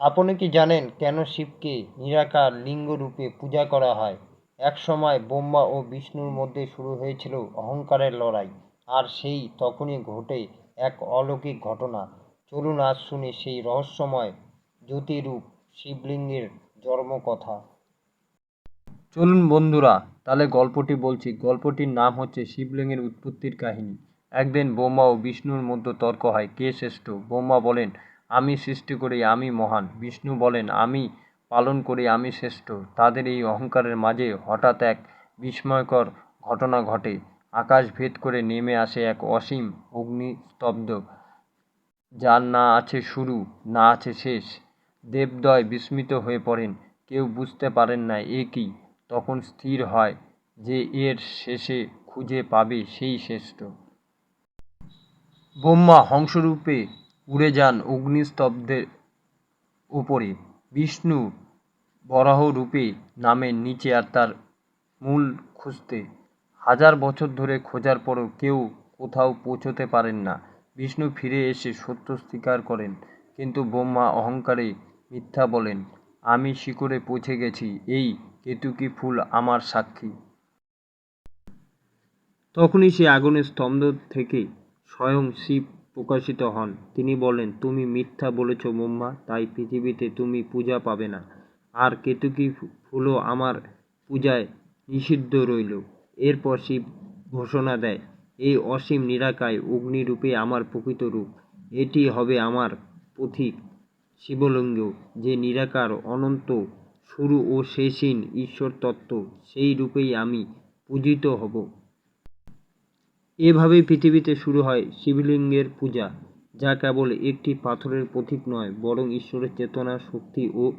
আপনি কি জানেন কেন শিবকে নিরাকার লিঙ্গ রূপে পূজা করা হয়? এক সময় ব্রহ্মা ও বিষ্ণুর মধ্যে শুরু হয়েছিল অহংকারের লড়াই, আর সেই তখনই ঘটে এক অলৌকিক ঘটনা। চলুন আজ শুনি সেই রহস্যময় জ্যোতিরূপ শিবলিঙ্গের জন্ম কথা চলুন বন্ধুরা, তাহলে গল্পটি বলছি। গল্পটির নাম হচ্ছে শিবলিঙ্গের উৎপত্তির কাহিনী। একদিন ব্রহ্মা ও বিষ্ণুর মধ্যে তর্ক হয়, কে শ্রেষ্ঠ? ব্রহ্মা বলেন আমি সৃষ্টি করি, আমি মহান। বিষ্ণু বলেন, আমি পালন করি, আমি শ্রেষ্ঠ। তাদের এই অহংকারের মাঝে হঠাৎ এক বিস্ময়কর ঘটনা ঘটে। আকাশ ভেদ করে নেমে আসে এক অসীম অগ্নিস্তব্ধ। যার না আছে শুরু, না আছে শেষ। দেবদয় বিস্মিত হয়ে পড়েন, কেউ বুঝতে পারেন না এ কি। তখন স্থির হয় যে এর শেষে খুঁজে পাবে সেই শ্রেষ্ঠ। ব্রহ্মা হংসরূপে উড়ে যান অগ্নিস্তব্ধের উপরে বিষ্ণু বরাহ রূপে নামের নিচে আর তার মূল খুঁজতে। হাজার বছর ধরে খোঁজার পরও কেউ কোথাও পৌঁছতে পারেন না। বিষ্ণু ফিরে এসে সত্য স্বীকার করেন, কিন্তু ব্রহ্মা অহংকারে মিথ্যা বলেন, আমি শিকড়ে পৌঁছে গেছি, এই কেতুকি ফুল আমার সাক্ষী তখনই সে আগুনের স্তম্ভ থেকে স্বয়ং শিব প্রকাশিত হন। তিনি বলেন, তুমি মিথ্যা বলেছ ব্রহ্মা তাই পৃথিবীতে তুমি পূজা পাবে না। আর কেতুকি ফুলও আমার পূজায় নিষিদ্ধ রইল। এরপর শিব ঘোষণা দেয়, এই অসীম নিরাকায় অগ্নিরূপে আমার প্রকৃত রূপ। এটি হবে আমার পথিক শিবলিঙ্গ, যে নিরাকার অনন্ত শুরু ও শেষহীন ঈশ্বর তত্ত্ব সেই রূপেই আমি পূজিত হব। এভাবেই পৃথিবীতে শুরু হয় শিবলিঙ্গের পূজা, যা কেবল একটি পাথরের প্রতীক নয়, বরং ঈশ্বরের চেতনা, শক্তি ও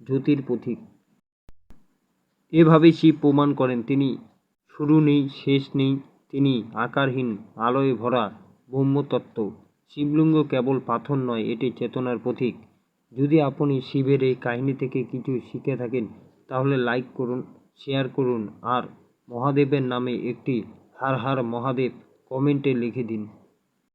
জ্যোতির প্রতীক এভাবেই শিব প্রমাণ করেন, তিনি শুরু নেই, শেষ নেই, তিনি আকারহীন, আলোয় ভরা, ব্রহ্মতত্ত্ব। শিবলিঙ্গ কেবল পাথর নয়, এটি চেতনার প্রতীক যদি আপনি শিবের এই কাহিনী থেকে কিছু শিখে থাকেন, তাহলে লাইক করুন শেয়ার করুন, আর মহাদেবের নামে একটি হার হার মহাদেব কমেন্টে লিখে দিন।